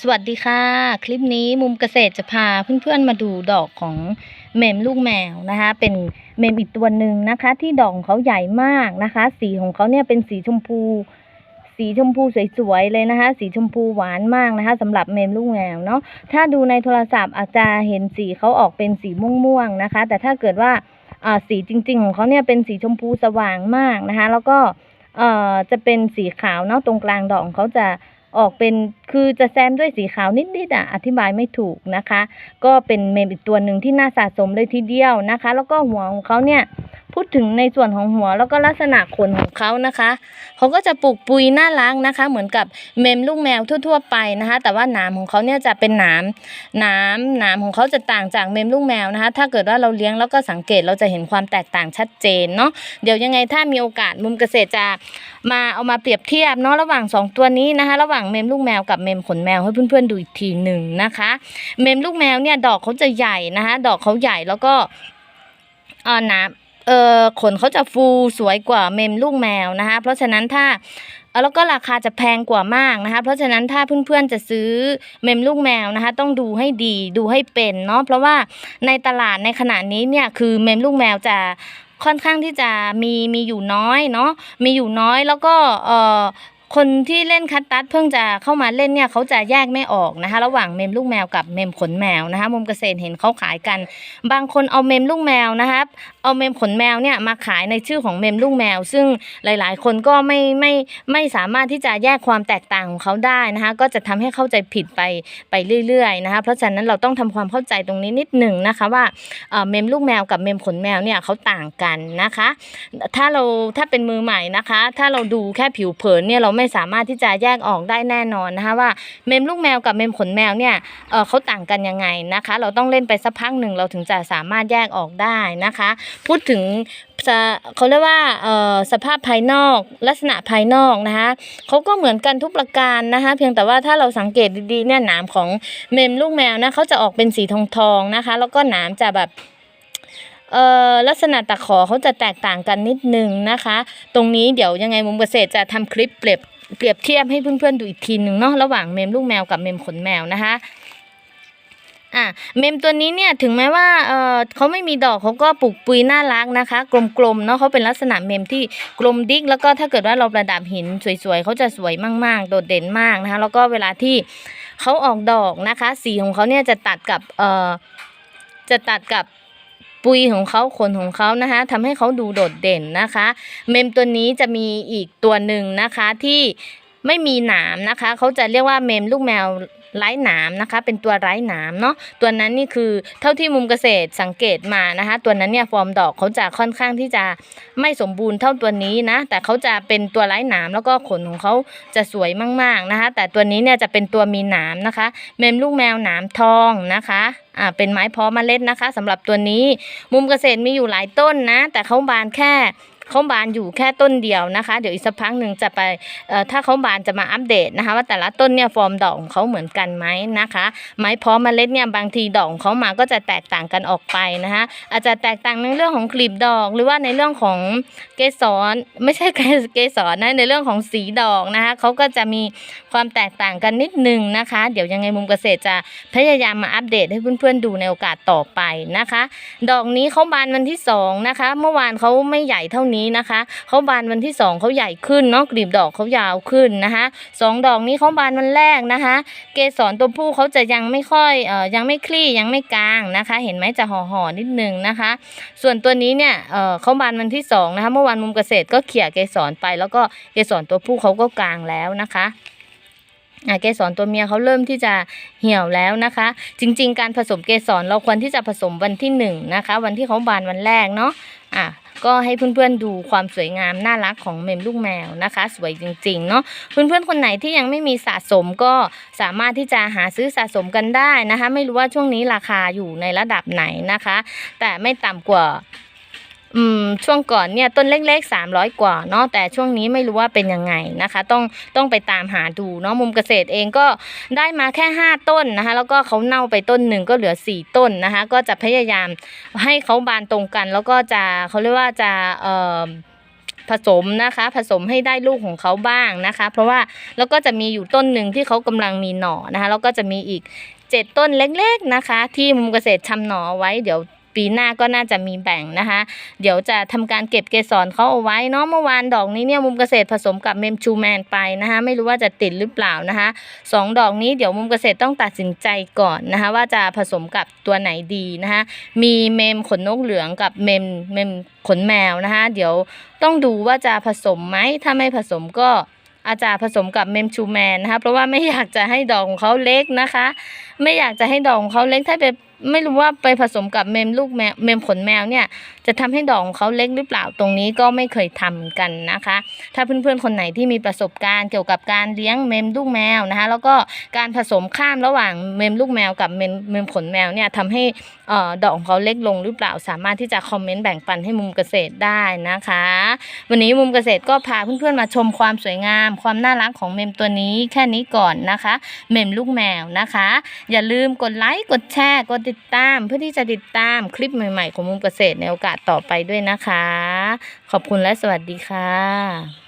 สวัสดีค่ะ คลิปนี้มุมเกษตรจะพาเพื่อนๆมาดูดอกของเมมลูกแมวนะคะ เป็นเมมอีกตัวหนึ่งนะคะ ที่ดอกเขาใหญ่มากนะคะ สีของเขาเนี่ยเป็นสีชมพู สีชมพูสวยๆเลยนะคะ สีชมพูหวานมากนะคะสำหรับเมมลูกแมวเนาะถ้าดูในโทรศัพท์อาจจะเห็นสีเขาออกเป็นสีม่วงๆนะคะ แต่ถ้าเกิดว่าสีจริง ๆ ของเขาเนี่ยเป็นสีชมพูสว่างมากนะคะ แล้วก็จะเป็นสีขาวเนาะตรงกลางดอกเขาจะ ออกเป็นคือจะแซมด้วยสีขาวนิดๆอะอธิบายไม่ถูกนะคะ ก็เป็นเมมอีกตัวหนึ่งที่น่าสะสมเลยทีเดียวนะคะ แล้วก็หัวของเขาเนี่ย พูดถึงในส่วนของหัวแล้วก็ลักษณะขนของเขานะคะ เขาก็จะปลูกปุยน่ารักนะคะ เหมือนกับเมมลูกแมวทั่ว ๆ ไปนะคะ แต่ว่าหนามของเขาเนี่ยจะเป็นหนามหนามหนามของเขาจะต่างจากเมมลูกแมวนะคะ ถ้าเกิดว่าเราเลี้ยงแล้วก็สังเกตเราจะเห็นความแตกต่างชัดเจนเนาะเดี๋ยวยังไงถ้ามีโอกาสมุมเกษตรจะมาเอามาเปรียบเทียบเนาะระหว่างสองตัวนี้นะคะ ระหว่างเมมลูกแมวกับเมมขนแมวให้เพื่อนๆดูอีกทีหนึ่งนะคะ เมมลูกแมวเนี่ยดอกเขาจะใหญ่นะคะ ดอกเขาใหญ่แล้วก็อ่อหนา เออขนเขาจะฟูสวยกว่าเมมลูกแมวนะคะ เพราะฉะนั้นถ้าแล้วก็ราคาจะแพงกว่ามากนะคะ เพราะฉะนั้นถ้าเพื่อนๆจะซื้อเมมลูกแมวนะคะ ต้องดูให้ดีดูให้เป็นเนาะเพราะว่าในตลาดในขณะนี้เนี่ยคือเมมลูกแมวจะค่อนข้างที่จะมีมีอยู่น้อยเนาะมีอยู่น้อยแล้วก็เอ่อ คนที่เล่นคัตตัสเพิ่งจะเข้ามาเล่นเนี่ยเขาจะแยกไม่ออกนะคะ ระหว่างเมมลูกแมวกับเมมขนแมวนะคะ มุมเกษตรเห็นเขาขายกัน บางคนเอาเมมลูกแมวนะครับ เอาเมมขนแมวเนี่ยมาขายในชื่อของเมมลูกแมว ซึ่งหลาย ๆ คนก็ไม่ไม่ไม่สามารถที่จะแยกความแตกต่างของเขาได้นะคะ ก็จะทำให้เข้าใจผิดไปไปเรื่อย ๆ นะคะ เพราะฉะนั้นเราต้องทำความเข้าใจตรงนี้นิดหนึ่งนะคะว่าเมมลูกแมวกับเมมขนแมวเนี่ยเขาต่างกันนะคะ ถ้าเราถ้าเป็นมือใหม่นะคะ ถ้าเราดูแค่ผิวเผินเนี่ยเราไม่สามารถที่จะแยกออกได้แน่นอนนะคะว่าเมมลูกแมวกับเมมขนแมวเนี่ยเเขาต่างกันยังไงนะคะ เราต้องเล่นไปสักพักหนึ่งเราถึงจะสามารถแยกออกได้นะคะ พูดถึงเขาเรียกว่าสภาพภายนอกลักษณะภายนอกนะคะเขาก็เหมือนกันทุกประการนะคะ เพียงแต่ว่าถ้าเราสังเกตดีๆเนี่ยหนามของเมมลูกแมวนะเขาจะออกเป็นสีทองๆนะคะ แล้วก็หนามจะแบบ เอ่อลักษณะตะขอเขาจะแตกต่างกันนิดนึงนะคะ ตรงนี้เดี๋ยวยังไงมุมเกษตรจะทำคลิปเปรียบเปรียบเทียบให้เพื่อนๆดูอีกทีหนึ่งเนาะระหว่างเมมลูกแมวกับเมมขนแมวนะคะอะเมมตัวนี้เนี่ยถึงแม้ว่าเออเขาไม่มีดอกเขาก็ปลูกปุยน่ารักนะคะ กลมๆเนาะเขาเป็นลักษณะเมมที่กลมดิกแล้วก็ถ้าเกิดว่าเราประดับหินสวยๆเขาจะสวยมากๆ โดดเด่นมากนะคะแล้วก็เวลาที่เขาออกดอกนะคะ สีของเขาเนี่ยจะตัดกับเออจะตัดกับ ปุยของเขาขนของเขานะคะทำให้เขาดูโดดเด่นนะคะ เมมตัวนี้จะมีอีกตัวหนึ่งนะคะที่ไม่มีหนามนะคะ เขาจะเรียกว่าเมมลูกแมว ไร้หนามนะคะ เป็นตัวไร้หนามเนาะตัวนั้นนี่คือเท่าที่มุมเกษตรสังเกตมานะคะ ตัวนั้นเนี่ยฟอร์มดอกเขาจะค่อนข้างที่จะไม่สมบูรณ์เท่าตัวนี้นะ แต่เขาจะเป็นตัวไร้หนามแล้วก็ขนของเขาจะสวยมากๆนะคะ แต่ตัวนี้เนี่ยจะเป็นตัวมีหนามนะคะ เมมลูกแมวหนามทองนะคะอ่าเป็นไม้เพาะเมล็ดนะคะสำหรับตัวนี้ มุมเกษตรมีอยู่หลายต้นนะ แต่เขาบานแค่ เขาบานอยู่แค่ต้นเดียวนะคะ เดี๋ยวอีกสักพักหนึ่งจะไปถ้าเขาบานจะมาอัปเดตนะคะ ว่าแต่ละต้นเนี่ยฟอร์มดอกของเขาเหมือนกันไหมนะคะ ไม้เพาะเมล็ดเนี่ยบางทีดอกของเขามาก็จะแตกต่างกันออกไปนะคะ อาจจะแตกต่างในเรื่องของกลีบดอก หรือว่าในเรื่องของเกสรไม่ใช่เกสรนะในเรื่องของสีดอกนะคะเขาก็จะมีความแตกต่างกันนิดนึงนะคะ เดี๋ยวยังไงมุมเกษตรจะพยายามมาอัปเดตให้เพื่อนๆดูในโอกาสต่อไปนะคะ ดอกนี้เขาบานวันที่สองนะคะ เมื่อวานเขาไม่ใหญ่เท่านี้นะคะเขาบานวันที่สองเขาใหญ่ขึ้นเนาะกลีบดอกเขายาวขึ้นนะคะสองดอกนี้เขาบานวันแรกนะคะ เกสรตัวผู้เขาจะยังไม่ค่อยเอ่อยังไม่คลี่ยังไม่กลางนะคะ เห็นไหมจะห่อห่อนิดนึงนะคะ ส่วนตัวนี้เนี่ยเอ่อเขาบานวันที่สองนะคะ เมื่อวานมุมเกษตรก็เขี่ยเกสรไป แล้วก็เกสรตัวผู้เขาก็กลางแล้วนะคะอะเกสรตัวเมียเขาเริ่มที่จะเหี่ยวแล้วนะคะ จริง ๆ การผสมเกสรเราควรที่จะผสมวันที่หนึ่งนะคะ วันที่เขาบานวันแรกเนาะ อะก็ให้เพื่อนๆดูความสวยงามน่ารักของเมมลูกแมวนะคะ สวยจริงๆเนาะเพื่อนๆคนไหนที่ยังไม่มีสะสมก็สามารถที่จะหาซื้อสะสมกันได้นะคะ ไม่รู้ว่าช่วงนี้ราคาอยู่ในระดับไหนนะคะ แต่ไม่ต่ำกว่า อืมช่วงก่อนเนี่ยต้นเล็กๆ 300 กว่าเนาะแต่ช่วงนี้ไม่รู้ว่าเป็นยังไงนะคะ ต้องต้องไปตามหาดูเนาะมุมเกษตรเองก็ได้มาแค่ 5 ต้นนะคะ แล้วก็เขาเน่าไปต้นหนึ่งก็เหลือ 4 ต้นนะคะ ก็จะพยายามให้เขาบานตรงกัน แล้วก็จะเขาเรียกว่าจะเอ่อผสมนะคะ ผสมให้ได้ลูกของเขาบ้างนะคะ เพราะว่าแล้วก็จะมีอยู่ต้นหนึ่งที่เขากำลังมีหน่อนะคะ แล้วก็จะมีอีกเจ็ดต้นเล็กๆนะคะ ที่มุมเกษตรชำหน่อไว้เดี๋ยว ปีหน้าก็น่าจะมีแบ่งนะคะ เดี๋ยวจะทำการเก็บเกสรเขาเอาไว้เนาะเมื่อวานดอกนี้เนี่ยมุมเกษตรผสมกับเมมชูแมนไปนะคะไม่รู้ว่าจะติดหรือเปล่านะคะสองดอกนี้เดี๋ยวมุมเกษตรต้องตัดสินใจก่อนนะคะ ว่าจะผสมกับตัวไหนดีนะคะมีเมมขนนกเหลืองกับเมมเมมขนแมวนะคะ เดี๋ยวต้องดูว่าจะผสมไหมถ้าไม่ผสมก็อาจจะผสมกับเมมชูแมนนะคะเพราะว่าไม่อยากจะให้ดอกของเขาเล็กนะคะ ไม่อยากจะให้ดอกของเขาเล็กถ้าไป ไม่รู้ว่าไปผสมกับเมมลูกแมวเมมขนแมวเนี่ย จะทำให้ดอกของเขาเล็กหรือเปล่าตรงนี้ก็ไม่เคยทำเหมือนกันนะคะ ถ้าเพื่อนๆคนไหนที่มีประสบการณ์เกี่ยวกับการเลี้ยงเมมลูกแมวนะคะ แล้วก็การผสมข้ามระหว่างเมมลูกแมวกับเมมเมมขนแมวเนี่ยทำให้ ดอกของเขาเล็กลงหรือเปล่าสามารถที่จะคอมเมนต์แบ่งปันให้มุมเกษตรได้นะคะ วันนี้มุมเกษตรก็พาเพื่อนๆมาชมความสวยงาม ความน่ารักของเมมตัวนี้แค่นี้ก่อนนะคะ เมมลูกแมวนะคะ อย่าลืมกดไลค์กดแชร์กดติดตามเพื่อที่จะติดตามคลิปใหม่ๆ ของมุมเกษตรในโอกาสต่อไปด้วยนะคะ ขอบคุณและสวัสดีค่ะ